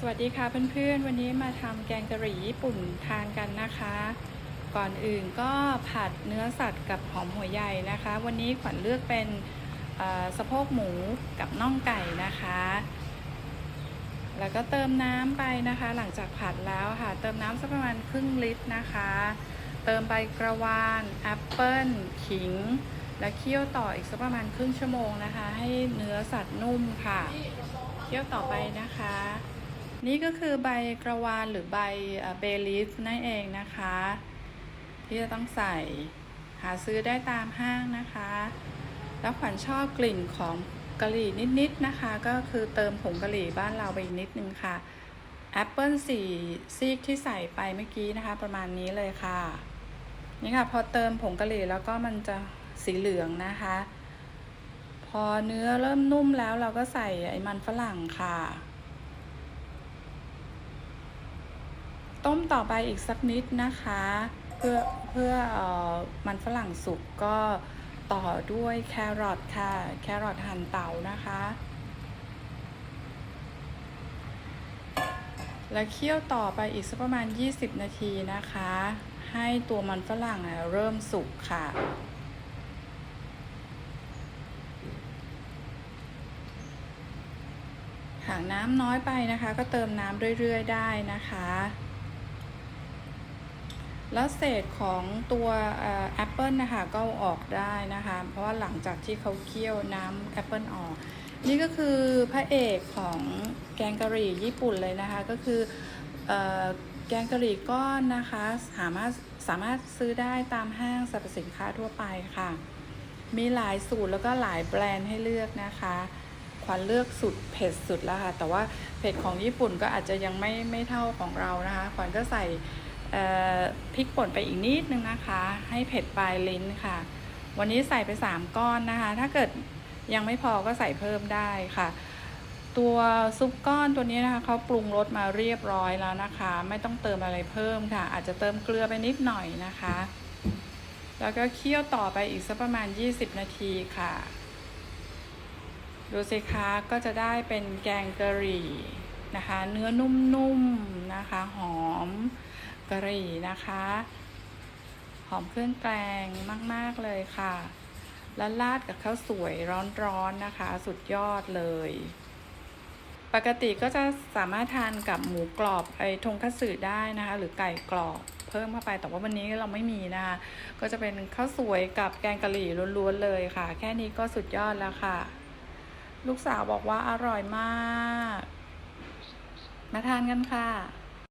สวัสดีค่ะเพื่อนๆ วันนี้มาทำแกงกะหรี่ญี่ปุ่นทานกันนะคะ ก่อนอื่นก็ผัดเนื้อสัตว์กับหอมหัวใหญ่นะคะ วันนี้ขวัญเลือกเป็นสะโพกหมูกับน่องไก่นะคะ แล้วก็เติมน้ำไปนะคะ หลังจากผัดแล้วค่ะ เติมน้ำสักประมาณครึ่งลิตรนะคะ เติมใบกระวานแอปเปิ้ลขิง และเคี่ยวต่ออีกสักประมาณครึ่งชั่วโมงนะคะ ให้เนื้อสัตว์นุ่มค่ะ เคี่ยวต่อไปนะคะ นี่ก็คือใบกระวานหรือใบเบลิฟนั่นเองนะคะ ที่จะต้องใส่หาซื้อได้ตามห้างนะคะ แล้วขวัญชอบกลิ่นของกะหรี่นิดๆนะคะ ก็คือเติมผงกะหรี่บ้านเราไปอีกนิดนึงค่ะแอปเปิลสี่ซีกที่ใส่ไปเมื่อกี้นะคะ ประมาณนี้เลยค่ะ นี่ค่ะ พอเติมผงกะหรี่แล้วก็มันจะสีเหลืองนะคะ พอเนื้อเริ่มนุ่มแล้วเราก็ใส่ไอ้มันฝรั่งค่ะ ต้มต่อไปอีกสักนิดนะคะ เพื่อเพื่ออมันฝรั่งสุกก็ต่อด้วยแครอทค่ะ แครอทหั่นเตานะคะ แล้วเคี่ยวต่อไปอีกสักประมาณ 20 นาทีนะคะ ให้ตัวมันฝรั่งเริ่มสุกค่ะหากน้ำน้อยไปนะคะ ก็เติมน้ำเรื่อย ๆ ได้นะคะ แล้วเศษของตัวแอปเปิลนะคะก็ออกได้นะคะ เพราะว่าหลังจากที่เขาเคี่ยวน้ำแอปเปิลออก นี่ก็คือพระเอกของแกงกะหรี่ญี่ปุ่นเลยนะคะ ก็คือออแกงกะหรี่ก้อนนะคะสามารถสามารถซื้อได้ตามห้างสรรพสินค้าทั่วไปค่ะ มีหลายสูตรแล้วก็หลายแบรนด์ให้เลือกนะคะขวัญเลือกสุดเผ็ดสุดแล้วค่ะแต่ว่าเผ็ดของญี่ปุ่นก็อาจจะยังไม่ไม่เท่าของเรานะคะขวัญก็ใส่ พริกป่นไปอีกนิดนึงนะคะ ให้เผ็ดปลายลิ้นค่ะ วันนี้ใส่ไป 3 ก้อนนะคะ ถ้าเกิดยังไม่พอก็ใส่เพิ่มได้ค่ะ ตัวซุปก้อนตัวนี้นะคะเขาปรุงรสมาเรียบร้อยแล้วนะคะ ไม่ต้องเติมอะไรเพิ่มค่ะ อาจจะเติมเกลือไปนิดหน่อยนะคะ แล้วก็เคี่ยวต่อไปอีกสักประมาณ 20 นาทีค่ะ ดูสิคะก็จะได้เป็นแกงกะหรี่นะคะ เนื้อนุ่มๆนะคะ หอม กะหรี่นะคะ หอมเครื่องแกงมาก ๆ เลยค่ะ แล้วราดกับข้าวสวยร้อน ๆ นะคะ สุดยอดเลย ปกติก็จะสามารถทานกับหมูกรอบไอ้ทงคัตสึได้นะคะ หรือไก่กรอบเพิ่มเข้าไป แต่ว่าวันนี้เราไม่มีนะคะ ก็จะเป็นข้าวสวยกับแกงกะหรี่ล้วนๆเลยค่ะ แค่นี้ก็สุดยอดแล้วค่ะ ลูกสาวบอกว่าอร่อยมาก มาทานกันค่ะ